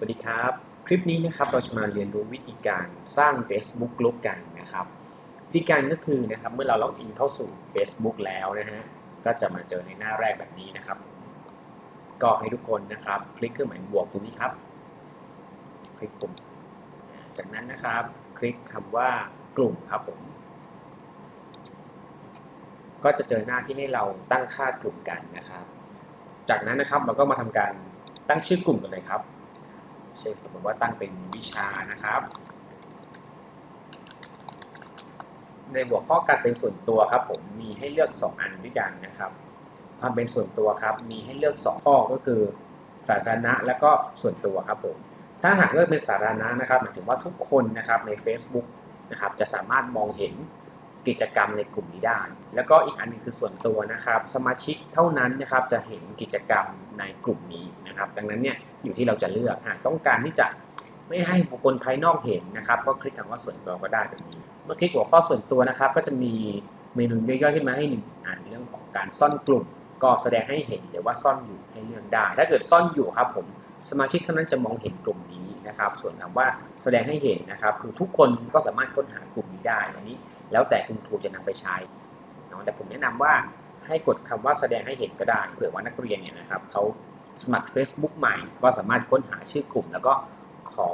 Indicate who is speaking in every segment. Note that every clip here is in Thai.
Speaker 1: สวัสดีครับ คลิปนี้นะครับเราจะมาเรียนรู้วิธีการสร้าง Facebook Group กันนะครับ วิธีการก็คือนะครับเมื่อเราล็อกอินเข้าสู่ Facebook แล้วนะฮะก็จะมาเจอในหน้าแรกแบบนี้นะครับ ก็ให้ทุกคนนะครับ คลิกเครื่องหมายบวกตรงนี้ครับ คลิกปุ่ม จากนั้นนะครับ คลิกคำว่ากลุ่มครับผม ก็จะเจอหน้าที่ให้เราตั้งค่ากลุ่มกันนะครับ จากนั้นนะครับเราก็มาทำการตั้งชื่อกลุ่มกันเลยครับ เช่นสมมติว่าตั้งเป็นวิชานะครับ ในหัวข้อการเป็นส่วนตัวครับ ผมมีให้เลือก 2 อันด้วยกันนะครับ ความเป็นส่วนตัวครับ มีให้เลือก 2 ข้อก็คือ สาธารณะและก็ส่วนตัวครับผมถ้าหากเลือกเป็นสาธารณะนะครับหมายถึงว่าทุกคนนะครับใน Facebook นะครับจะสามารถมองเห็นกิจกรรมในกลุ่มนี้ได้ แล้วก็อีกอันหนึงคือส่วนตัวนะครับ สมาชิกเท่านั้นนะครับจะเห็นกิจกรรม ในกลุ่มนี้นะครับ ดังนั้นเนี่ยอยู่ที่เราจะเลือกหากต้องการที่จะไม่ให้บุคคลภายนอกเห็นนะครับ ก็คลิกคำว่าส่วนตัวก็ได้ตรงนี้ เมื่อคลิกหัวข้อส่วนตัวนะครับ ก็จะมีเมนูย่อยๆขึ้นมาให้หนึ่งอันเรื่องของการซ่อนกลุ่ม ก็แสดงให้เห็นหรือว่าซ่อนอยู่ให้เลือกได้ ถ้าเกิดซ่อนอยู่ครับผมสมาชิกเท่านั้นจะมองเห็นกลุ่มนี้นะครับ ส่วนคำว่าแสดงให้เห็นนะครับ คือทุกคนก็สามารถค้นหากลุ่มนี้ได้อันนี้ แล้วแต่คุณครูจะนำไปใช้เนาะแต่ผมแนะนำว่า ให้กดคำว่าแสดงให้เห็นก็ได้เผื่อว่านักเรียนเนี่ยนะครับเขาสมัคร Facebook ใหม่ ก็สามารถค้นหาชื่อกลุ่ม แล้วก็ขอ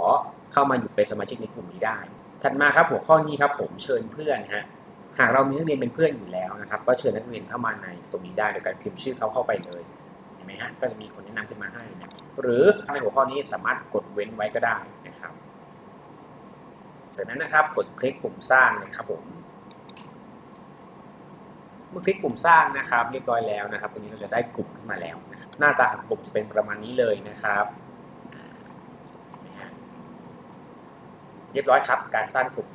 Speaker 1: เข้ามาอยู่เป็นสมาชิกในกลุ่มนี้ได้ ถัดมาครับหัวข้อนี้ครับผมเชิญเพื่อนฮะหากเรามีนักเรียนเป็นเพื่อนอยู่แล้วนะครับ ก็เชิญนักเรียนเข้ามาในตรงนี้ได้โดยการพิมพ์ชื่อเขาเข้าไปเลยเห็นไหมฮะก็จะมีคนแนะนำขึ้นมาให้นะหรือในหัวข้อนี้สามารถกดเว้นไว้ก็ได้นะครับ จากนั้นนะครับกดคลิกปุ่มสร้างนะครับผม มื่อคลิกปุ่มสร้างนะครับเรียบร้อยแล้วนะครับตรงนี้เราจะได้กลุ่มขึ้นมาแล้วนะครับหน้าตาของกลุ่มจะเป็นประมาณนี้เลยนะครับ เรียบร้อยครับ การสร้างกลุ่ม